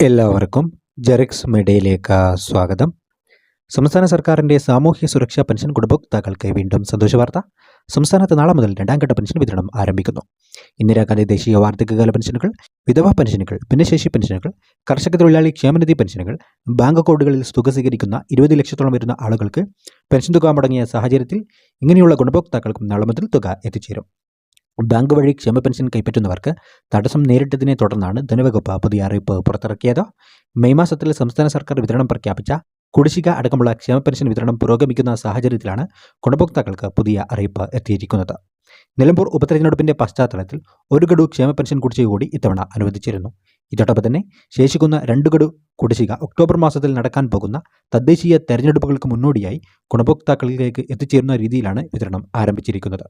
എല്ലാവർക്കും ജെറിക്സ് മീഡിയയിലേക്ക് സ്വാഗതം. സംസ്ഥാന സർക്കാരിന്റെ സാമൂഹ്യ സുരക്ഷാ പെൻഷൻ ഗുണഭോക്താക്കൾക്ക് വീണ്ടും സന്തോഷ വാർത്ത. സംസ്ഥാനത്ത് നാളെ മുതൽ രണ്ടാം ഘട്ട പെൻഷൻ വിതരണം ആരംഭിക്കുന്നു. ഇന്ദിരാഗാന്ധി ദേശീയ വാർദ്ധക്യകാല പെൻഷനുകൾ വിധവാ പെൻഷനുകൾ ഭിന്നശേഷി പെൻഷനുകൾ കർഷക തൊഴിലാളി ക്ഷേമനിധി പെൻഷനുകൾ ബാങ്ക് അക്കൗണ്ടുകളിൽ തുക സ്വീകരിക്കുന്ന ഇരുപത് ലക്ഷത്തോളം വരുന്ന ആളുകൾക്ക് പെൻഷൻ തുക മുടങ്ങിയ സാഹചര്യത്തിൽ ഇങ്ങനെയുള്ള ഗുണഭോക്താക്കൾക്കും നാളെ മുതൽ തുക എത്തിച്ചേരും. ബാങ്ക് വഴി ക്ഷേമ പെൻഷൻ കൈപ്പറ്റുന്നവർക്ക് തടസ്സം നേരിട്ടതിനെ തുടർന്നാണ് ധനവകുപ്പ് പുതിയ അറിയിപ്പ് പുറത്തിറക്കിയത്. മെയ് മാസത്തിൽ സംസ്ഥാന സർക്കാർ വിതരണം പ്രഖ്യാപിച്ച കുടിശ്ശിക അടക്കമുള്ള ക്ഷേമ പെൻഷൻ വിതരണം പുരോഗമിക്കുന്ന സാഹചര്യത്തിലാണ് ഗുണഭോക്താക്കൾക്ക് പുതിയ അറിയിപ്പ് എത്തിയിരിക്കുന്നത്. നിലമ്പൂർ ഉപതെരഞ്ഞെടുപ്പിന്റെ പശ്ചാത്തലത്തിൽ ഒരു ഗഡു ക്ഷേമ പെൻഷൻ കുടിശ്ശിക കൂടി ഇത്തവണ അനുവദിച്ചിരുന്നു. ഇതോടൊപ്പം തന്നെ ശേഷിക്കുന്ന രണ്ട് ഗഡു കുടിശ്ശിക ഒക്ടോബർ മാസത്തിൽ നടക്കാൻ പോകുന്ന തദ്ദേശീയ തെരഞ്ഞെടുപ്പുകൾക്ക് മുന്നോടിയായി ഗുണഭോക്താക്കളിലേക്ക് എത്തിച്ചേരുന്ന രീതിയിലാണ് വിതരണം ആരംഭിച്ചിരിക്കുന്നത്.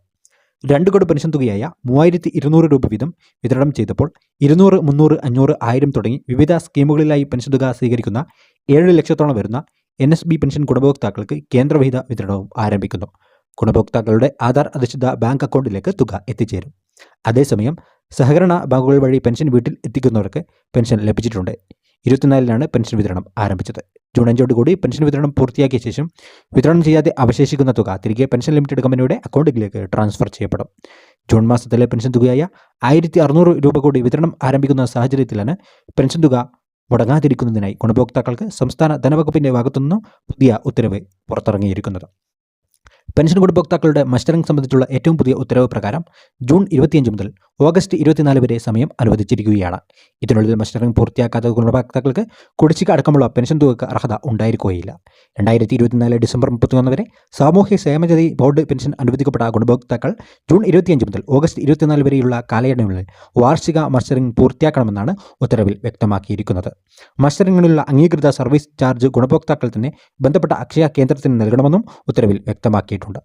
രണ്ട് കോടി പെൻഷൻ തുകയായ മൂവായിരത്തി ഇരുന്നൂറ് രൂപ വീതം വിതരണം ചെയ്തപ്പോൾ ഇരുന്നൂറ് മുന്നൂറ് അഞ്ഞൂറ് ആയിരം തുടങ്ങി വിവിധ സ്കീമുകളിലായി പെൻഷൻ തുക സ്വീകരിക്കുന്ന ഏഴ് ലക്ഷത്തോളം വരുന്ന എൻ എസ് ബി പെൻഷൻ ഗുണഭോക്താക്കൾക്ക് കേന്ദ്രവിഹിത വിതരണവും ആരംഭിക്കുന്നു. ഗുണഭോക്താക്കളുടെ ആധാർ അധിഷ്ഠിത ബാങ്ക് അക്കൗണ്ടിലേക്ക് തുക എത്തിച്ചേരും. അതേസമയം സഹകരണ ബാങ്കുകൾ വഴി പെൻഷൻ വീട്ടിൽ എത്തിക്കുന്നവർക്ക് പെൻഷൻ ലഭിച്ചിട്ടുണ്ട്. ഇരുപത്തിനാലിനാണ് പെൻഷൻ വിതരണം ആരംഭിച്ചത്. ജൂൺ അഞ്ചോട് കൂടി പെൻഷൻ വിതരണം പൂർത്തിയാക്കിയ ശേഷം വിതരണം ചെയ്യാതെ അവശേഷിക്കുന്ന തുക തിരികെ പെൻഷൻ ലിമിറ്റഡ് കമ്പനിയുടെ അക്കൗണ്ടിലേക്ക് ട്രാൻസ്ഫർ ചെയ്യപ്പെടും. ജൂൺ മാസത്തിലെ പെൻഷൻ തുകയായ ആയിരത്തി അറുന്നൂറ് രൂപ കൂടി വിതരണം ആരംഭിക്കുന്ന സാഹചര്യത്തിലാണ് പെൻഷൻ തുക മുടങ്ങാതിരിക്കുന്നതിനായി ഗുണഭോക്താക്കൾക്ക് സംസ്ഥാന ധനവകുപ്പിന്റെ ഭാഗത്തുനിന്നും പുതിയ ഉത്തരവ് പുറത്തിറങ്ങിയിരിക്കുന്നത്. പെൻഷൻ ഗുണഭോക്താക്കളുടെ മസ്റ്ററിംഗ് സംബന്ധിച്ചുള്ള ഏറ്റവും പുതിയ ഉത്തരവ് പ്രകാരം ജൂൺ ഇരുപത്തിയഞ്ച് മുതൽ ഓഗസ്റ്റ് ഇരുപത്തിനാല് വരെ സമയം അനുവദിച്ചിരിക്കുകയാണ്. ഇതിനുള്ളിൽ മസ്റ്ററിംഗ് പൂർത്തിയാക്കാത്ത ഗുണഭോക്താക്കൾക്ക് കുടിശ്ശിക അടക്കമുള്ള പെൻഷൻ തുകക്ക് അർഹത ഉണ്ടായിരിക്കുകയില്ല. രണ്ടായിരത്തി ഇരുപത്തിനാല് ഡിസംബർ മുപ്പത്തിയൊന്ന് വരെ സാമൂഹ്യ സേമജതി ബോർഡ് പെൻഷൻ അനുവദിക്കപ്പെട്ട ഗുണഭോക്താക്കൾ ജൂൺ ഇരുപത്തിയഞ്ച് മുതൽ ഓഗസ്റ്റ് ഇരുപത്തിനാല് വരെയുള്ള കാലയളവിനുള്ളിൽ വാർഷിക മസ്റ്ററിംഗ് പൂർത്തിയാക്കണമെന്നാണ് ഉത്തരവിൽ വ്യക്തമാക്കിയിരിക്കുന്നത്. മസ്റ്ററിംഗിനുള്ള അംഗീകൃത സർവീസ് ചാർജ് ഗുണഭോക്താക്കൾ തന്നെ ബന്ധപ്പെട്ട അക്ഷയ കേന്ദ്രത്തിന് നൽകണമെന്നും ഉത്തരവിൽ വ്യക്തമാക്കിയിട്ടുണ്ട്.